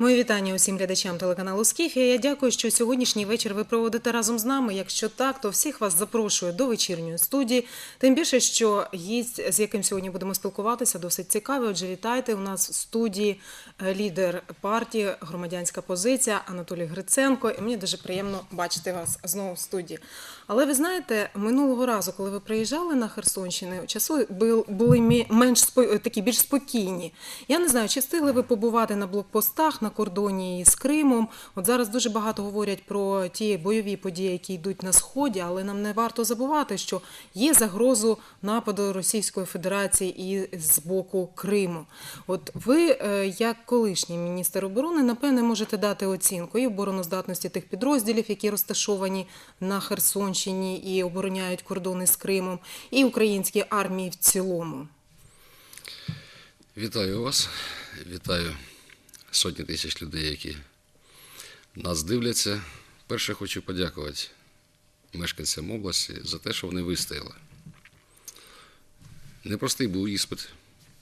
Мої вітання усім глядачам телеканалу Скіфія. Я дякую, що сьогоднішній вечір ви проводите разом з нами. Якщо так, то всіх вас запрошую до вечірньої студії. Тим більше, що гість, з яким сьогодні будемо спілкуватися, досить цікавий. Отже, вітайте у нас в студії лідер партії Громадянська позиція Анатолій Гриценко. І мені дуже приємно бачити вас знову в студії. Але ви знаєте, минулого разу, коли ви приїжджали на Херсонщину, часи бу- були менш такі більш спокійні. Я не знаю, чи встигли ви побувати на блокпостах на кордоні з Кримом. От зараз дуже багато говорять про ті бойові події, які йдуть на сході, але нам не варто забувати, що є загрозу нападу Російської Федерації і з боку Криму. От ви, е, як колишній міністр оборони, напевне, можете дати оцінку і обороноздатності тих підрозділів, які розташовані на Херсонщині і обороняють кордони з Кримом, і українській армії в цілому. Вітаю вас, вітаю сотні тисяч людей, які нас дивляться. Перше хочу подякувати мешканцям області за те, що вони вистояли. Непростий був іспит.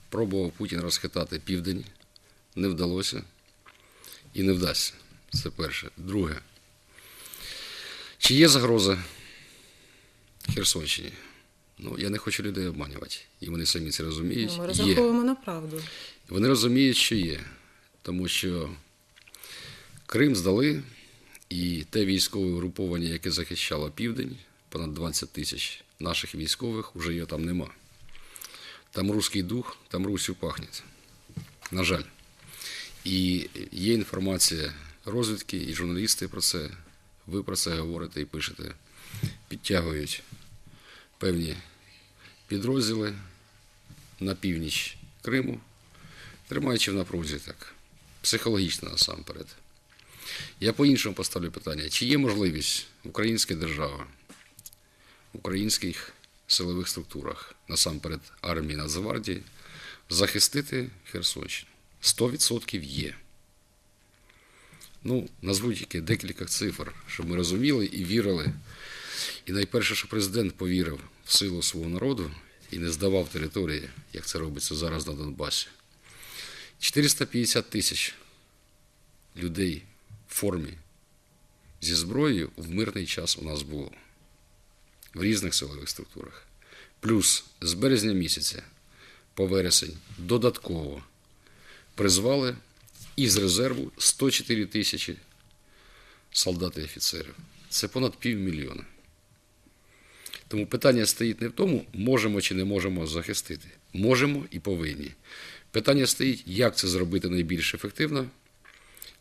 Пробував Путін розхитати південь, не вдалося і не вдасться. Це перше. Друге. Чи є загроза Херсонщині? Ну, я не хочу людей обманювати, і вони самі це розуміють. Ну, Ми Є. розраховуємо на правду. Вони розуміють, що є, тому що Крим здали, і те військове угруповання, яке захищало південь, понад 20 тисяч наших військових, вже його там нема. Там руський дух, там Русю пахне. На жаль. І є інформація розвідки, і журналісти про це. Ви про це говорите і пишете. Підтягують певні підрозділи на північ Криму, тримаючи в напрузі так, психологічно насамперед. Я по-іншому поставлю питання: чи є можливість українська держава, в українських силових структурах, насамперед армії Нацгвардії, захистити Херсонщину? 100% є. Ну, назву тільки декілька цифр, щоб ми розуміли і вірили. І найперше, що президент повірив в силу свого народу і не здавав території, як це робиться зараз на Донбасі. 450 тисяч людей в формі зі зброєю в мирний час у нас було в різних силових структурах. Плюс з березня місяця по вересень додатково призвали із резерву 104 тисячі солдат і офіцерів. Це понад півмільйона. Тому питання стоїть не в тому, можемо чи не можемо захистити. Можемо і повинні. Питання стоїть, як це зробити найбільш ефективно,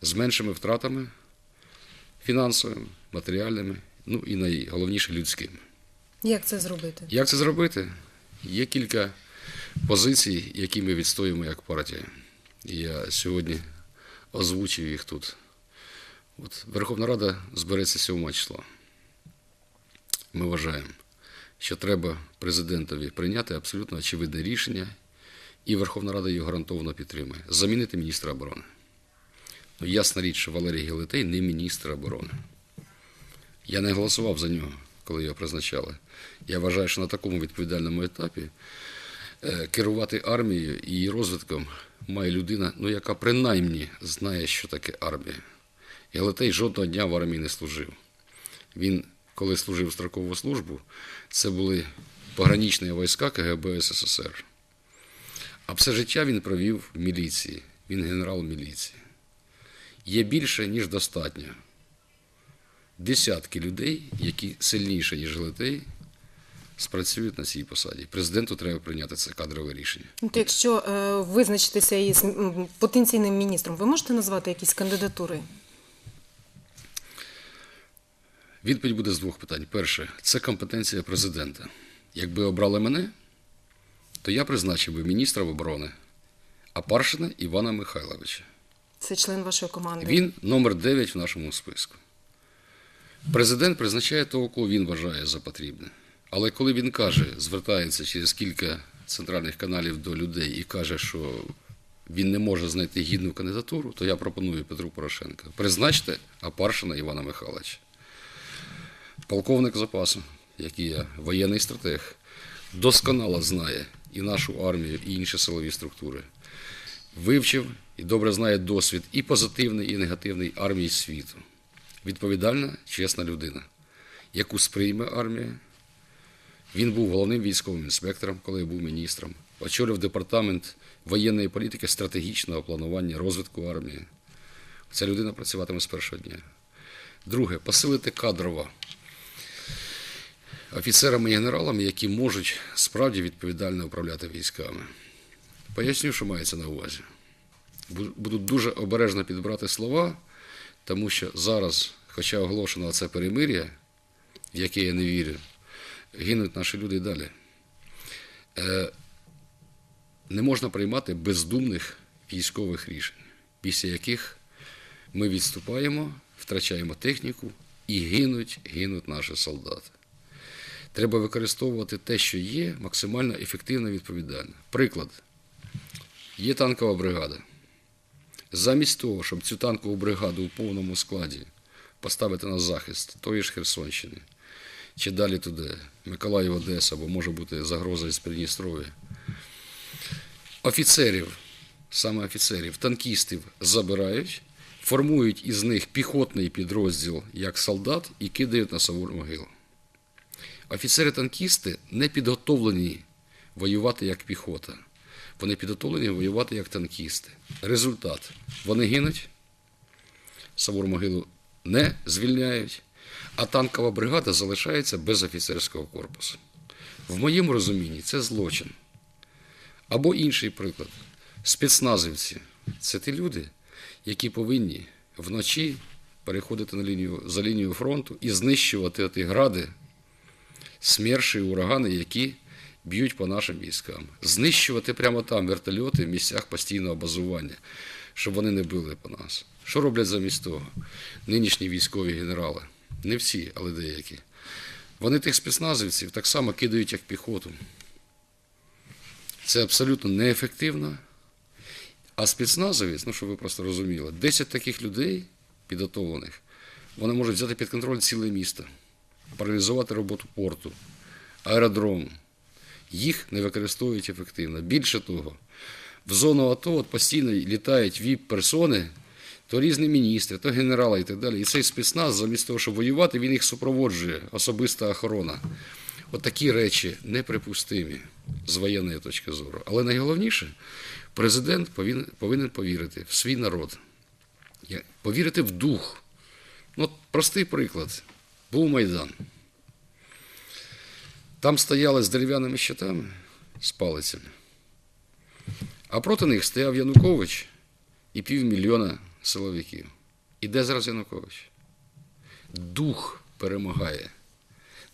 з меншими втратами фінансовими, матеріальними, ну і найголовніше людськими. Як це зробити? Як це зробити? Є кілька позицій, які ми відстоюємо як партія. Я сьогодні озвучив їх тут. От Верховна Рада збереться 7 числа. Ми вважаємо, що треба президентові прийняти абсолютно очевидне рішення, і Верховна Рада його гарантовано підтримує. Замінити міністра оборони. Ну, ясна річ, що Валерій Гелетей не міністр оборони. Я не голосував за нього, коли його призначали. Я вважаю, що на такому відповідальному етапі керувати армією і її розвитком має людина, ну, яка принаймні знає, що таке армія. Гелетей жодного дня в армії не служив. Він, коли служив строкову службу, це були пограничні війська КГБ СССР. А все життя він провів в міліції. Він генерал міліції. Є більше, ніж достатньо. Десятки людей, які сильніше, ніж Гелетей, спрацюють на цій посаді. Президенту треба прийняти це кадрове рішення. От якщо е, визначитися із потенційним міністром, ви можете назвати якісь кандидатури? Відповідь буде з двох питань. Перше, це компетенція президента. Якби обрали мене, то я призначив би міністра оборони Апаршина Івана Михайловича. Це член вашої команди. Він номер 9 в нашому списку. Президент призначає того, кого він вважає за потрібне. Але коли він каже, звертається через кілька центральних каналів до людей і каже, що він не може знайти гідну кандидатуру, то я пропоную Петру Порошенка. Призначте Апаршина Івана Михайловича. Полковник запасу, який я воєнний стратег, досконало знає і нашу армію, і інші силові структури. вивчив і добре знає досвід і позитивний, і негативний армії світу. Відповідальна, чесна людина, яку сприйме армія. Він був головним військовим інспектором, коли я був міністром. Очолив департамент воєнної політики, стратегічного планування розвитку армії. Ця людина працюватиме з першого дня. Друге, посилити кадрово офіцерами і генералами, які можуть справді відповідально управляти військами. Поясню, що мається на увазі. Буду дуже обережно підбирати слова, тому що зараз, хоча оголошено це перемир'я, в яке я не вірю, гинуть наші люди і далі. Е, не можна приймати бездумних військових рішень, після яких ми відступаємо, втрачаємо техніку і гинуть, гинуть наші солдати. Треба використовувати те, що є, максимально ефективно і відповідально. Приклад. Є танкова бригада. Замість того, щоб цю танкову бригаду у повному складі поставити на захист тої ж Херсонщини, чи далі туди, Миколаїв, Одеса, бо може бути загроза із Придністров'я, офіцерів, саме офіцерів, танкістів забирають, формують із них піхотний підрозділ як солдат і кидають на Савур могилу. Офіцери-танкісти не підготовлені воювати як піхота. Вони підготовлені воювати як танкісти. Результат. Вони гинуть, Савур могилу не звільняють, а танкова бригада залишається без офіцерського корпусу. В моєму розумінні це злочин. Або інший приклад. Спецназівці це ті люди, які повинні вночі переходити на лінію, за лінію фронту і знищувати ті гради, смерші, урагани, які б'ють по нашим військам. Знищувати прямо там вертольоти в місцях постійного базування, щоб вони не били по нас. Що роблять замість того? Нинішні військові генерали. Не всі, але деякі. Вони тих спецназівців так само кидають, як піхоту. Це абсолютно неефективно. А спецназовець, ну щоб ви просто розуміли, 10 таких людей підготовлених, вони можуть взяти під контроль ціле місто, паралізувати роботу порту, аеродром. Їх не використовують ефективно. Більше того, в зону АТО от постійно літають ВІП-персони, то різні міністри, то генерали і так далі. І цей спецназ, замість того, щоб воювати, він їх супроводжує, особиста охорона. От такі речі неприпустимі з воєнної точки зору. Але найголовніше, президент повинен, повинен повірити в свій народ, повірити в дух. Ну, от простий приклад. Був Майдан. Там стояли з дерев'яними щитами, з палицями. А проти них стояв Янукович і півмільйона силовиків. І зараз Янукович? Дух перемагає.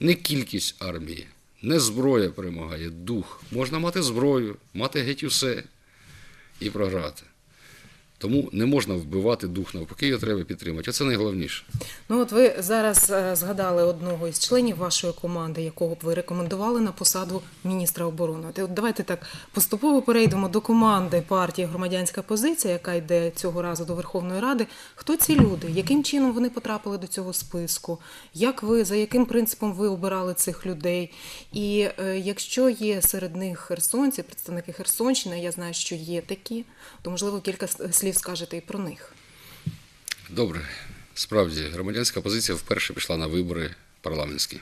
Не кількість армії, не зброя перемагає, дух. Можна мати зброю, мати геть усе і програти. Тому не можна вбивати дух, навпаки, його треба підтримати. Оце найголовніше. Ну от ви зараз е, згадали одного із членів вашої команди, якого б ви рекомендували на посаду міністра оборони. От давайте так поступово перейдемо до команди партії Громадянська позиція, яка йде цього разу до Верховної Ради. Хто ці люди? Яким чином вони потрапили до цього списку? Як ви за яким принципом ви обирали цих людей? І е, якщо є серед них херсонці, представники Херсонщини, я знаю, що є такі, то можливо кілька с- слів скажете і про них. Добре, справді, громадянська позиція вперше пішла на вибори парламентські.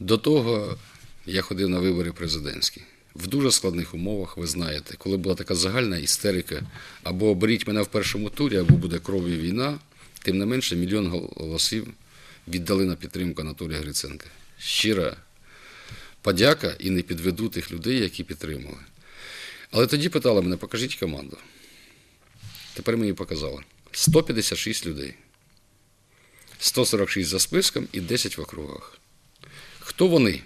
До того я ходив на вибори президентські. В дуже складних умовах, ви знаєте, коли була така загальна істерика, або оберіть мене в першому турі, або буде кров і війна, тим не менше мільйон голосів віддали на підтримку Анатолія Гриценка. Щира подяка і не підведу тих людей, які підтримали. Але тоді питали мене, покажіть команду. Тепер мені показали. 156 людей. 146 за списком і 10 в округах. Хто вони?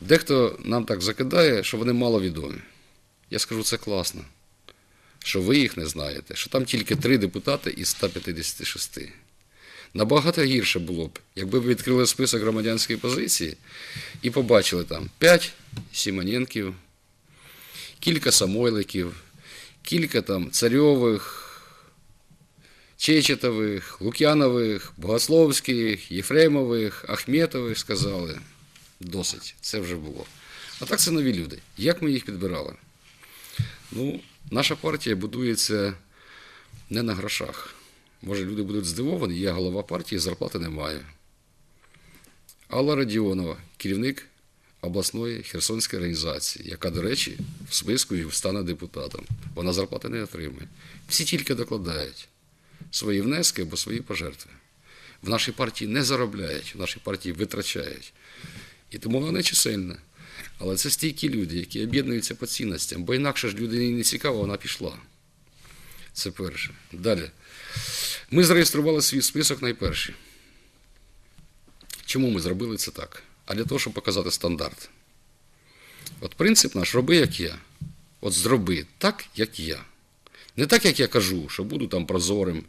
Дехто нам так закидає, що вони маловідомі. Я скажу, це класно. Що ви їх не знаєте, що там тільки три депутати із 156. Набагато гірше було б, якби ви відкрили список громадянської позиції і побачили там 5 Сімоненків, кілька Самойликів, кілька там царьових, Чечетових, Лук'янових, Богословських, Єфремових, Ахметових сказали. Досить, це вже було. А так це нові люди. Як ми їх підбирали? Ну, наша партія будується не на грошах. Може, люди будуть здивовані, я голова партії, зарплати немає. Алла Радіонова, керівник обласної Херсонської організації, яка, до речі, в списку і стане депутатом. Вона зарплати не отримує. Всі тільки докладають свої внески або свої пожертви. В нашій партії не заробляють, в нашій партії витрачають. І тому вона не чисельна. Але це стійкі люди, які об'єднуються по цінностям, бо інакше ж людині не цікаво, вона пішла. Це перше. Далі. Ми зареєстрували свій список найперші. Чому ми зробили це так? А для того, щоб показати стандарт. От принцип наш роби, як я. От зроби так, як я. Не так, як я кажу, що буду там прозорим.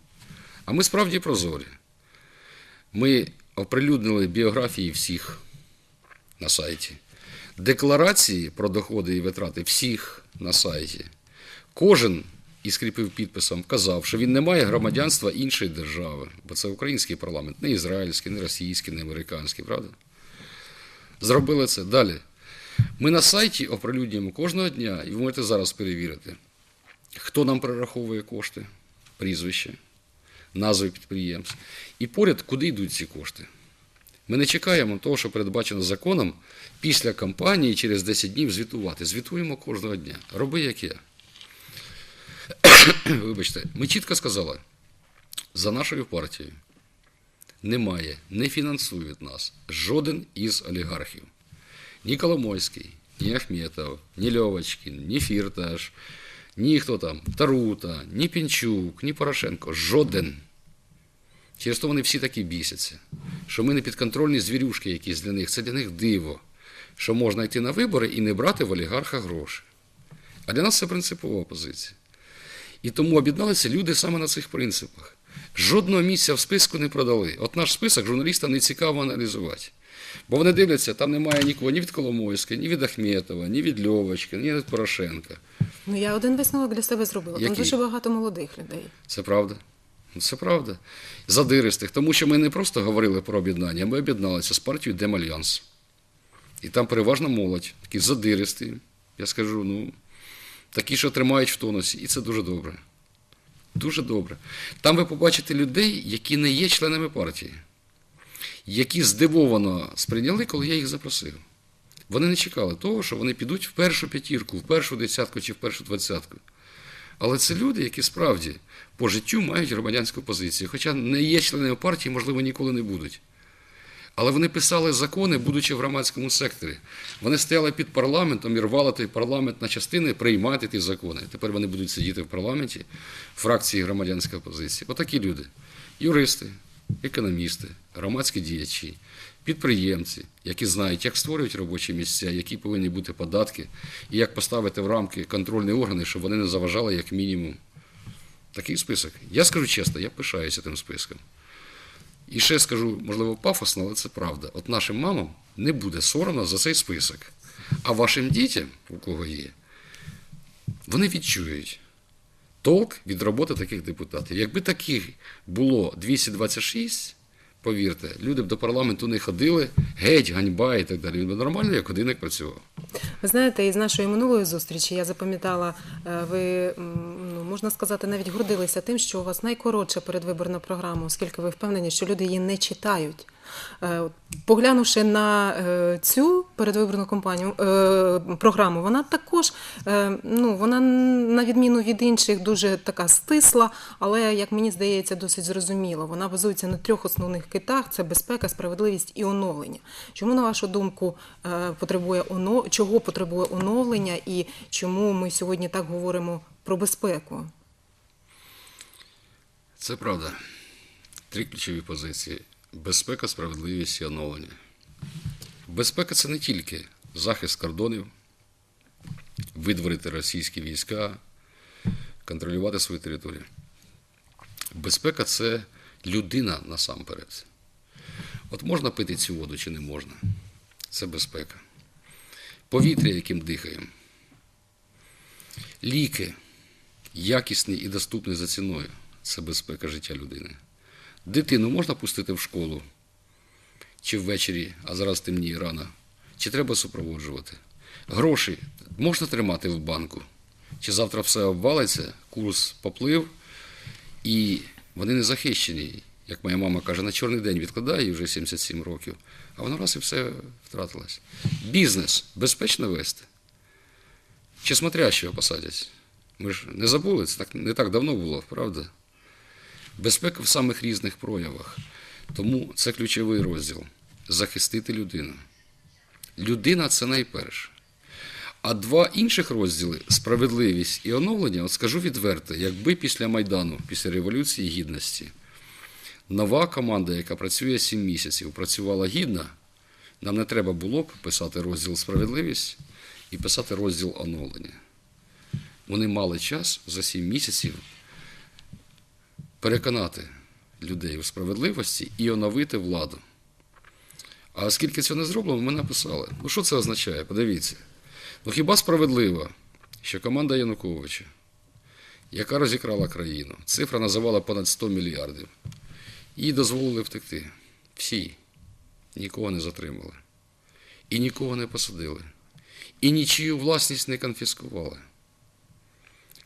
А ми справді прозорі. Ми оприлюднили біографії всіх на сайті. Декларації про доходи і витрати всіх на сайті. Кожен і скріпив підписом, казав, що він не має громадянства іншої держави, бо це український парламент, не ізраїльський, не російський, не американський, правда? Зробили це. Далі. Ми на сайті оприлюднюємо кожного дня, і ви можете зараз перевірити, хто нам перераховує кошти, прізвище, назви підприємств. І поряд, куди йдуть ці кошти. Ми не чекаємо того, що передбачено законом після кампанії через 10 днів звітувати. Звітуємо кожного дня. Роби як я. Вибачте, ми чітко сказали, за нашою партією немає, не фінансує нас жоден із олігархів. Ні Коломойський, ні Ахметов, ні Льовочкін, ні Фірташ, ні хто там, Тарута, ні Пінчук, ні Порошенко. Жоден. Через то вони всі такі бісяться, що ми не підконтрольні звірюшки якісь для них. Це для них диво, що можна йти на вибори і не брати в олігарха гроші. А для нас це принципова позиція. І тому об'єдналися люди саме на цих принципах. Жодного місця в списку не продали. От наш список журналістам не цікаво аналізувати. Бо вони дивляться, там немає нікого ні від Коломойської, ні від Ахметова, ні від Льовочки, ні від Порошенка. Ну я один висновок для себе зробила. Там Який? дуже багато молодих людей. Це правда. Ну, Це правда. Задиристих. Тому що ми не просто говорили про об'єднання, ми об'єдналися з партією Демальянс. І там переважна молодь, такі задиристі. Я скажу, ну, такі, що тримають в тонусі. І це дуже добре. Дуже добре. Там ви побачите людей, які не є членами партії, які здивовано сприйняли, коли я їх запросив. Вони не чекали того, що вони підуть в першу п'ятірку, в першу десятку чи в першу двадцятку. Але це люди, які справді по життю мають громадянську позицію, хоча не є членами партії, можливо, ніколи не будуть. Але вони писали закони, будучи в громадському секторі. Вони стояли під парламентом і рвали той парламент на частини приймати ті закони. Тепер вони будуть сидіти в парламенті, фракції громадянська опозиція. Отакі люди. Юристи, економісти, громадські діячі, підприємці, які знають, як створюють робочі місця, які повинні бути податки, і як поставити в рамки контрольні органи, щоб вони не заважали як мінімум. Такий список. Я скажу чесно, я пишаюся тим списком. І ще скажу, можливо, пафосно, але це правда. От нашим мамам не буде соромно за цей список. А вашим дітям, у кого є, вони відчують толк від роботи таких депутатів. Якби таких було 226, повірте, люди б до парламенту не ходили, геть, ганьба і так далі. Він би нормально, як годинник працював. Ви знаєте, із нашої минулої зустрічі я запам'ятала, е, ви ну можна сказати, навіть гордилися тим, що у вас найкоротша передвиборна програма, оскільки ви впевнені, що люди її не читають. Е, Поглянувши на е, цю передвиборну кампанію е, програму, вона також ну вона на відміну від інших дуже така стисла, але як мені здається, досить зрозуміла. Вона базується на трьох основних китах: це безпека, справедливість і оновлення. Чому на вашу думку потребує оно... чого потребує оновлення, і чому ми сьогодні так говоримо про безпеку? Це правда. Три ключові позиції: безпека, справедливість і оновлення. Безпека це не тільки захист кордонів, видворити російські війська, контролювати свою територію. Безпека це людина насамперед. От можна пити цю воду чи не можна? Це безпека. Повітря, яким дихаємо. Ліки якісні і доступні за ціною. Це безпека життя людини. Дитину можна пустити в школу чи ввечері, а зараз темніє рано, чи треба супроводжувати. Гроші можна тримати в банку, чи завтра все обвалиться, курс поплив, і вони не захищені. Як моя мама каже, на чорний день відкладає вже 77 років, а воно раз і все втратилось. Бізнес безпечно вести. Чи смотрящого посадять? Ми ж не забули, це так, не так давно було, правда? Безпека в самих різних проявах. Тому це ключовий розділ захистити людину. Людина це найперше. А два інших розділи справедливість і оновлення, от скажу відверто, якби після Майдану, після Революції Гідності, нова команда, яка працює 7 місяців, працювала гідно, нам не треба було б писати розділ справедливість і писати розділ оновлення. Вони мали час за 7 місяців переконати людей у справедливості і оновити владу. А оскільки це не зроблено, ми написали. Ну що це означає? Подивіться. Ну хіба справедливо, що команда Януковича, яка розікрала країну, цифра називала понад 100 мільярдів, їй дозволили втекти. Всі. Нікого не затримали. І нікого не посадили. І нічию власність не конфіскували.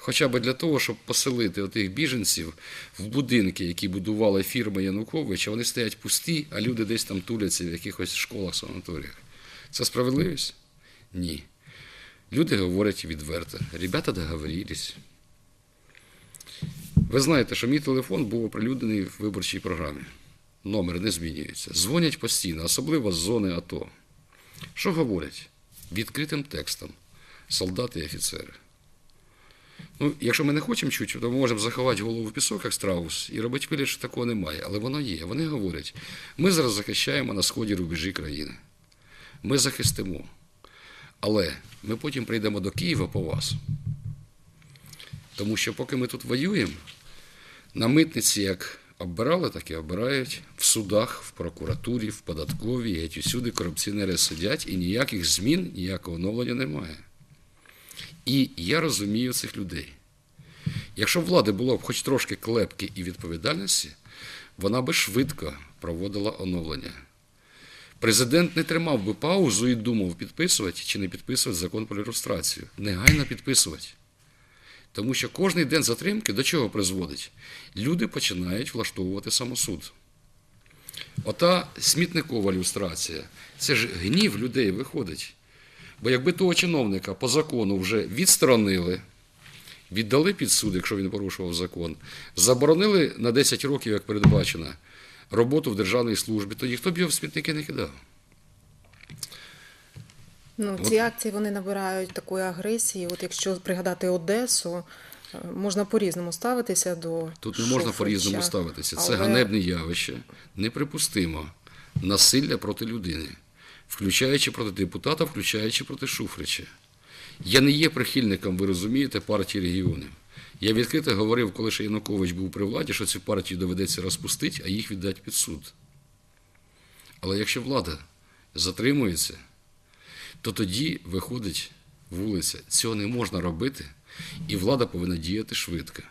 Хоча б для того, щоб поселити отих біженців в будинки, які будувала фірма Януковича, вони стоять пусті, а люди десь там туляться в якихось школах, санаторіях. Це справедливість? Ні. Люди говорять відверто. Ребята договорились. Ви знаєте, що мій телефон був оприлюднений в виборчій програмі. Номер не змінюється. Дзвонять постійно, особливо з зони АТО. Що говорять? Відкритим текстом. Солдати і офіцери. Ну, якщо ми не хочемо чути, то ми можемо заховати голову в пісок, як страус, і робити вигляд, що такого немає. Але воно є. Вони говорять, ми зараз захищаємо на сході рубежі країни. Ми захистимо. Але ми потім прийдемо до Києва по вас. Тому що поки ми тут воюємо, на митниці як оббирали, так і обирають. В судах, в прокуратурі, в податковій, геть усюди корупціонери сидять і ніяких змін, ніякого оновлення немає. І я розумію цих людей. Якщо влади було б хоч трошки клепки і відповідальності, вона би швидко проводила оновлення. Президент не тримав би паузу і думав, підписувати чи не підписувати закон про ілюстрацію. Негайно підписувати. Тому що кожний день затримки до чого призводить? Люди починають влаштовувати самосуд. Ота смітникова люстрація це ж гнів людей виходить. Бо якби того чиновника по закону вже відсторонили, віддали під суд, якщо він порушував закон, заборонили на 10 років, як передбачено, роботу в державній службі, то ніхто б його в смітники не кидав. Ну, ці акції вони набирають такої агресії. От якщо пригадати Одесу, е, можна по-різному ставитися до Тут не можна по-різному ставитися. Це Але- ганебне явище, неприпустимо. Насилля проти людини, включаючи проти депутата, включаючи проти Шуфрича. Я не є прихильником, ви розумієте, партії регіонів. Я відкрито говорив, коли ще Янукович був при владі, що цю партію доведеться розпустити, а їх віддати під суд. Але якщо влада затримується, то тоді виходить вулиця. Цього не можна робити, і влада повинна діяти швидко.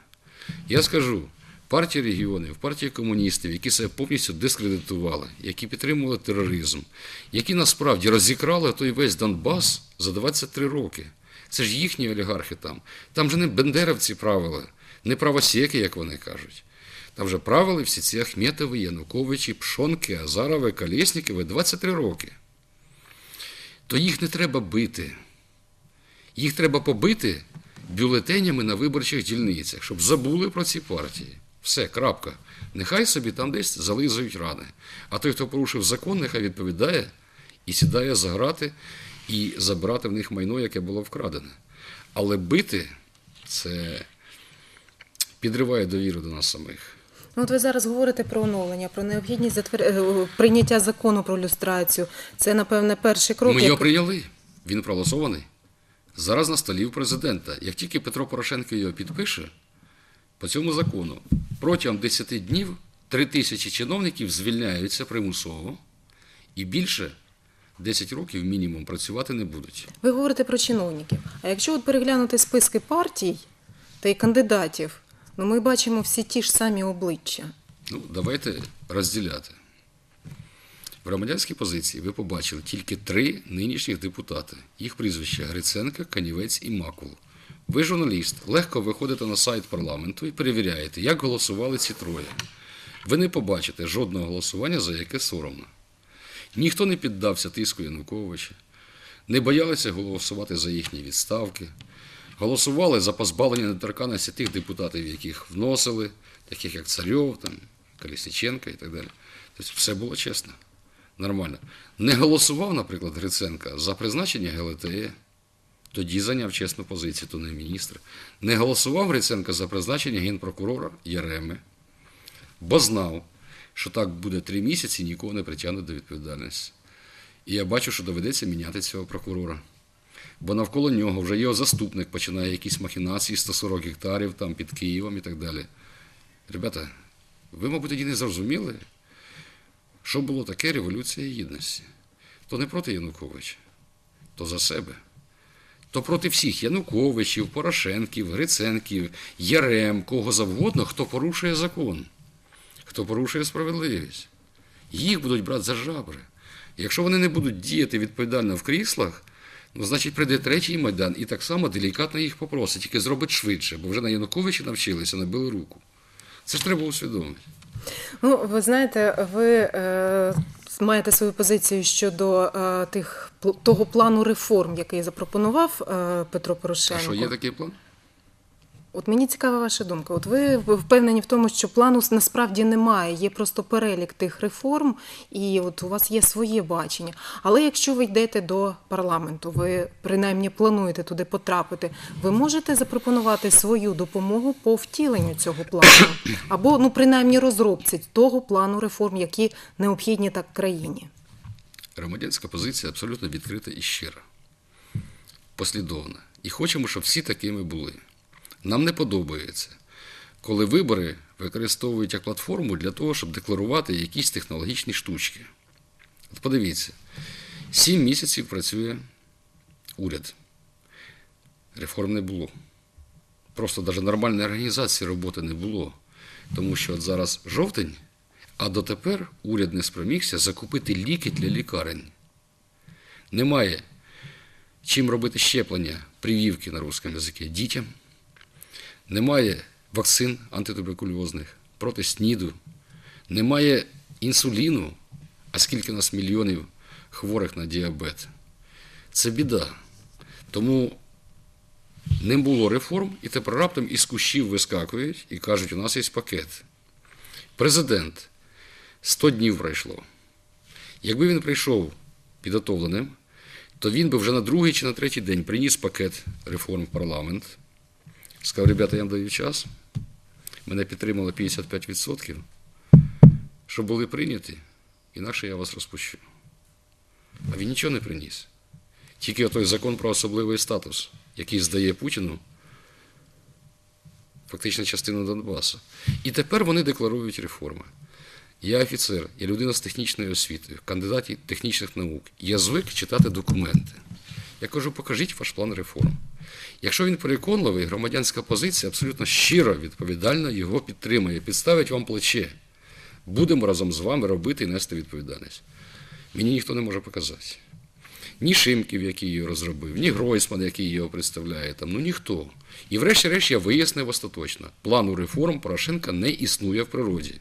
Я скажу, партія регіонів, партія комуністів, які себе повністю дискредитували, які підтримували тероризм, які насправді розікрали той весь Донбас за 23 роки. Це ж їхні олігархи там. Там же не бендеровці правили, не правосеки, як вони кажуть. Там же правили всі ці Ахметови, Януковичі, Пшонки, Азарови, Колєснікови 23 роки то їх не треба бити. Їх треба побити бюлетенями на виборчих дільницях, щоб забули про ці партії. Все, крапка. Нехай собі там десь зализують рани. А той, хто порушив закон, нехай відповідає і сідає за грати і забирати в них майно, яке було вкрадене. Але бити це підриває довіру до нас самих. Ну, от ви зараз говорите про оновлення, про необхідність затвер... е, прийняття закону про люстрацію. Це, напевне, перший крок. Ми як- його прийняли. Він проголосований. Зараз на столі у президента. Як тільки Петро Порошенко його підпише, по цьому закону протягом 10 днів 3 тисячі чиновників звільняються примусово і більше 10 років мінімум працювати не будуть. Ви говорите про чиновників. А якщо от переглянути списки партій та й кандидатів, ну ми бачимо всі ті ж самі обличчя. Ну, давайте розділяти. В громадянській позиції ви побачили тільки три нинішніх депутати. Їх прізвища Гриценка, Канівець і Макул. Ви журналіст, легко виходите на сайт парламенту і перевіряєте, як голосували ці троє. Ви не побачите жодного голосування, за яке соромно. Ніхто не піддався тиску Януковича, не боялися голосувати за їхні відставки, голосували за позбавлення недоторканності тих депутатів, яких вносили, таких як Царьов, там, Колісниченка і так далі. Тобто все було чесно, нормально. Не голосував, наприклад, Гриценка за призначення ГЛТЕ, тоді зайняв чесну позицію, то не міністр. Не голосував Гриценко за призначення генпрокурора Яреми, бо знав, що так буде три місяці, нікого не притягнуть до відповідальності. І я бачу, що доведеться міняти цього прокурора. Бо навколо нього вже його заступник починає якісь махінації 140 гектарів там під Києвом і так далі. Ребята, ви, мабуть, тоді не зрозуміли, що було таке Революція Гідності. То не проти Януковича, то за себе. То проти всіх Януковичів, Порошенків, Гриценків, Ярем, кого завгодно, хто порушує закон, хто порушує справедливість. Їх будуть брати за жабри. Якщо вони не будуть діяти відповідально в кріслах, ну, значить прийде третій майдан і так само делікатно їх попросить, тільки зробить швидше, бо вже на Януковичі навчилися, набили руку. Це ж треба усвідомити. Ну, ви знаєте, ви е, маєте свою позицію щодо е, тих того плану реформ, який запропонував е, Петро А що є такий план? От мені цікава ваша думка. От ви впевнені в тому, що плану насправді немає, є просто перелік тих реформ, і от у вас є своє бачення. Але якщо ви йдете до парламенту, ви принаймні плануєте туди потрапити, ви можете запропонувати свою допомогу по втіленню цього плану, або ну принаймні розробці того плану реформ, які необхідні так країні. Громадянська позиція абсолютно відкрита і щира, послідовна. І хочемо, щоб всі такими були. Нам не подобається, коли вибори використовують як платформу для того, щоб декларувати якісь технологічні штучки. От подивіться, сім місяців працює уряд. Реформ не було. Просто навіть нормальної організації роботи не було. Тому що от зараз жовтень, а дотепер уряд не спромігся закупити ліки для лікарень. Немає чим робити щеплення прививки на русском язикі дітям. Немає вакцин антитуберкульозних проти СНІДу. Немає інсуліну, а скільки у нас мільйонів хворих на діабет. Це біда. Тому не було реформ, і тепер раптом із кущів вискакують і кажуть, у нас є пакет. Президент 100 днів пройшло. Якби він прийшов підготовленим, то він би вже на другий чи на третій день приніс пакет реформ в парламент. Сказав, ребята, я вам даю час. Мене підтримало 55%, щоб були прийняті, інакше я вас розпущу. А він нічого не приніс. Тільки той закон про особливий статус, який здає Путіну фактично частину Донбасу. І тепер вони декларують реформи. Я офіцер, я людина з технічною освітою, кандидат технічних наук. Я звик читати документи. Я кажу, покажіть ваш план реформ. Якщо він переконливий, громадянська позиція абсолютно щиро, відповідально його підтримує, підставить вам плече. Будемо разом з вами робити і нести відповідальність. Мені ніхто не може показати. Ні Шимків, який його розробив, ні Гройсман, який його представляє, там, ну ніхто. І врешті-решт я вияснив остаточно, плану реформ Порошенка не існує в природі.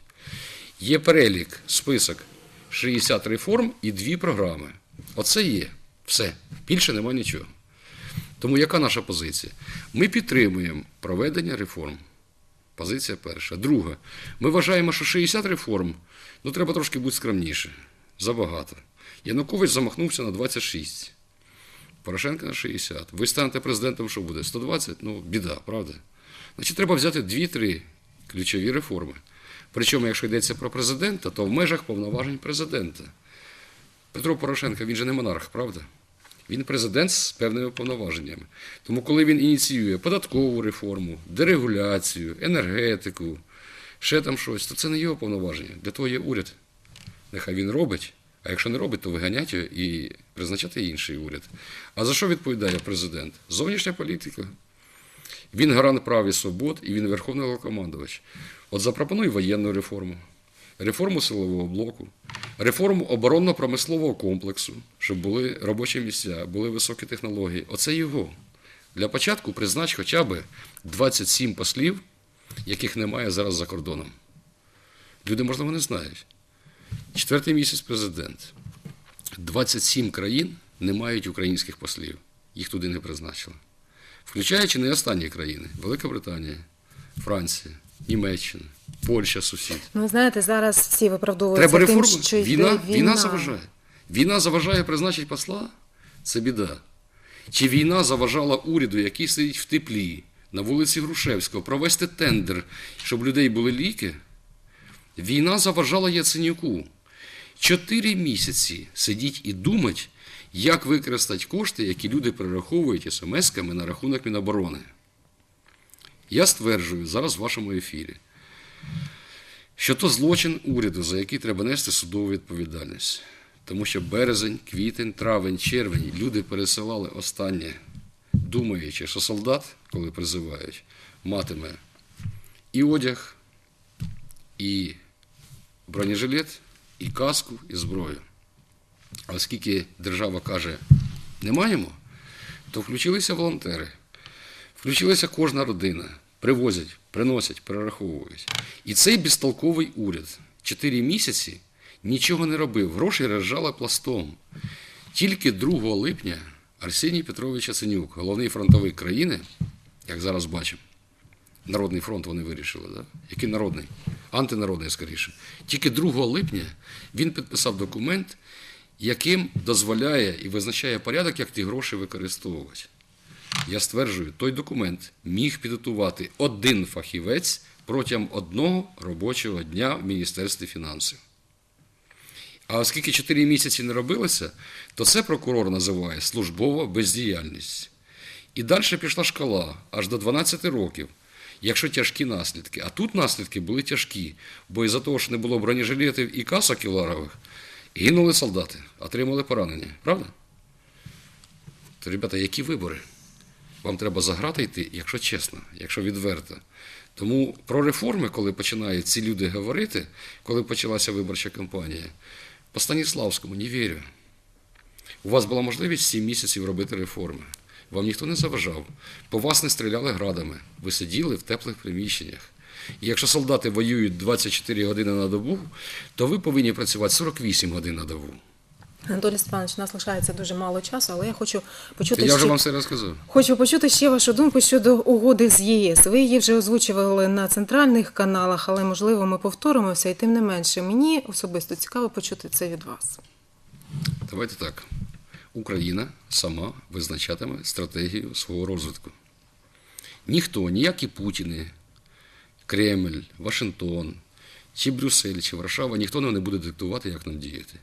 Є перелік, список 60 реформ і дві програми. Оце є. Все. Bільше немає нічого. Тому яка наша позиція? Ми підтримуємо проведення реформ. Позиція перша. Друга. Ми вважаємо, що 60 реформ, ну треба трошки бути скромніше. Забагато. Янукович замахнувся на 26. Порошенко на 60. Ви станете президентом, що буде? 120? Ну, біда, правда? Значить, треба взяти 2-3 ключові реформи. Причому, якщо йдеться про президента, то в межах повноважень президента. Петро Порошенко, він же не монарх, правда? Він президент з певними повноваженнями. Тому, коли він ініціює податкову реформу, дерегуляцію, енергетику, ще там щось, то це не його повноваження. Для того є уряд. Нехай він робить, а якщо не робить, то виганять його і призначати інший уряд. А за що відповідає президент? Зовнішня політика. Він гарант прав і свобод, і він верховний головнокомандувач. От запропонуй воєнну реформу, реформу силового блоку, реформу оборонно-промислового комплексу, щоб були робочі місця, були високі технології. Оце його. Для початку признач хоча б 27 послів, яких немає зараз за кордоном. Люди, можливо, не знають. Четвертий місяць президент. 27 країн не мають українських послів. Їх туди не призначили. Включаючи не останні країни: Велика Британія, Франція, Німеччина, Польща, сусід. Ну, знаєте, зараз всі виправдовуються Треба тим, що йде Війна, війна. війна заважає. Війна заважає призначити посла це біда. Чи війна заважала уряду, який сидить в теплі, на вулиці Грушевського, провести тендер, щоб людей були ліки? Війна заважала Яценюку. Чотири місяці сидіть і думать, як використати кошти, які люди перераховують смс-ками на рахунок Міноборони. Я стверджую зараз в вашому ефірі, що то злочин уряду, за який треба нести судову відповідальність. Тому що березень, квітень, травень, червень люди пересилали останнє, думаючи, що солдат, коли призивають, матиме і одяг, і бронежилет, і каску, і зброю. Оскільки держава каже, не маємо, то включилися волонтери, включилася кожна родина, привозять, приносять, перераховують. І цей безтолковий уряд чотири місяці нічого не робив, гроші розжали пластом. Тільки 2 липня Арсеній Петрович Яценюк, головний фронтовий країни, як зараз бачимо, Народний фронт вони вирішили, да? який народний, антинародний скоріше. Тільки 2 липня він підписав документ, яким дозволяє і визначає порядок, як ті гроші використовувати. Я стверджую, той документ міг підготувати один фахівець протягом одного робочого дня в Міністерстві фінансів. А оскільки 4 місяці не робилося, то це прокурор називає службова бездіяльність. І далі пішла шкала аж до 12 років, якщо тяжкі наслідки. А тут наслідки були тяжкі, бо із-за того, що не було бронежилетів і касок кіларових, гинули солдати, отримали поранення. Правда? То, ребята, які вибори? Вам треба заграти йти, якщо чесно, якщо відверто. Тому про реформи, коли починають ці люди говорити, коли почалася виборча кампанія, по Станіславському не вірю. У вас була можливість 7 місяців робити реформи. Вам ніхто не заважав. По вас не стріляли градами. Ви сиділи в теплих приміщеннях. І якщо солдати воюють 24 години на добу, то ви повинні працювати 48 годин на добу. Анатолій Степанович, у нас лишається дуже мало часу, але я хочу почути Я вже вам все розказав. Хочу почути ще вашу думку щодо угоди з ЄС. Ви її вже озвучували на центральних каналах, але можливо ми повторимося, і тим не менше мені особисто цікаво почути це від вас. Давайте так. Україна сама визначатиме стратегію свого розвитку. Ніхто, ніякі Путіни, Кремль, Вашингтон, чи Брюссель, чи Варшава, ніхто нам не буде диктувати, як нам діяти.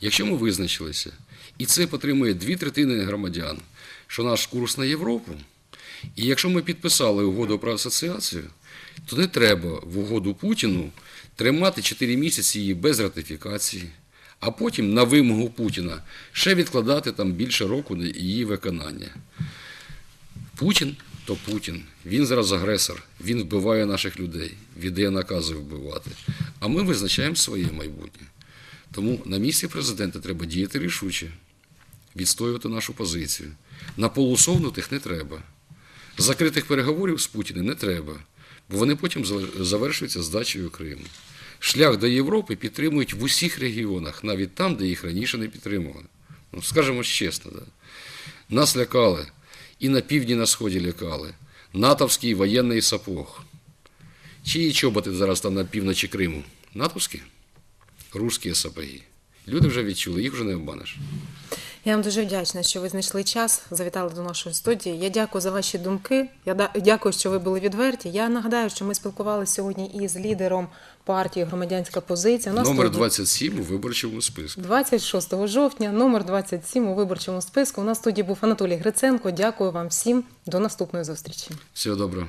Якщо ми визначилися, і це підтримує дві третини громадян, що наш курс на Європу, і якщо ми підписали угоду про асоціацію, то не треба в угоду Путіну тримати 4 місяці її без ратифікації, а потім на вимогу Путіна ще відкладати там більше року її виконання. Путін то Путін. Він зараз агресор, він вбиває наших людей, віддає накази вбивати. А ми визначаємо своє майбутнє. Тому на місці президента треба діяти рішуче, відстоювати нашу позицію. На полусовнутих не треба. Закритих переговорів з Путіним не треба, бо вони потім завершуються здачею Криму. Шлях до Європи підтримують в усіх регіонах, навіть там, де їх раніше не підтримували. Ну, скажемо чесно, да? нас лякали, і на півдні на сході лякали. Натовський воєнний сапог. Чиї чоботи зараз там на півночі Криму? Натовські? Русські сапоги. Люди вже відчули, їх вже не обманеш. Я вам дуже вдячна, що ви знайшли час, завітали до нашої студії. Я дякую за ваші думки. Я дякую, що ви були відверті. Я нагадаю, що ми спілкувалися сьогодні із лідером партії Громадянська позиція. У нас Номер тут 27 у виборчому списку. 26 жовтня, номер 27 у виборчому списку. У нас студії був Анатолій Гриценко. Дякую вам всім. До наступної зустрічі. Всього доброго.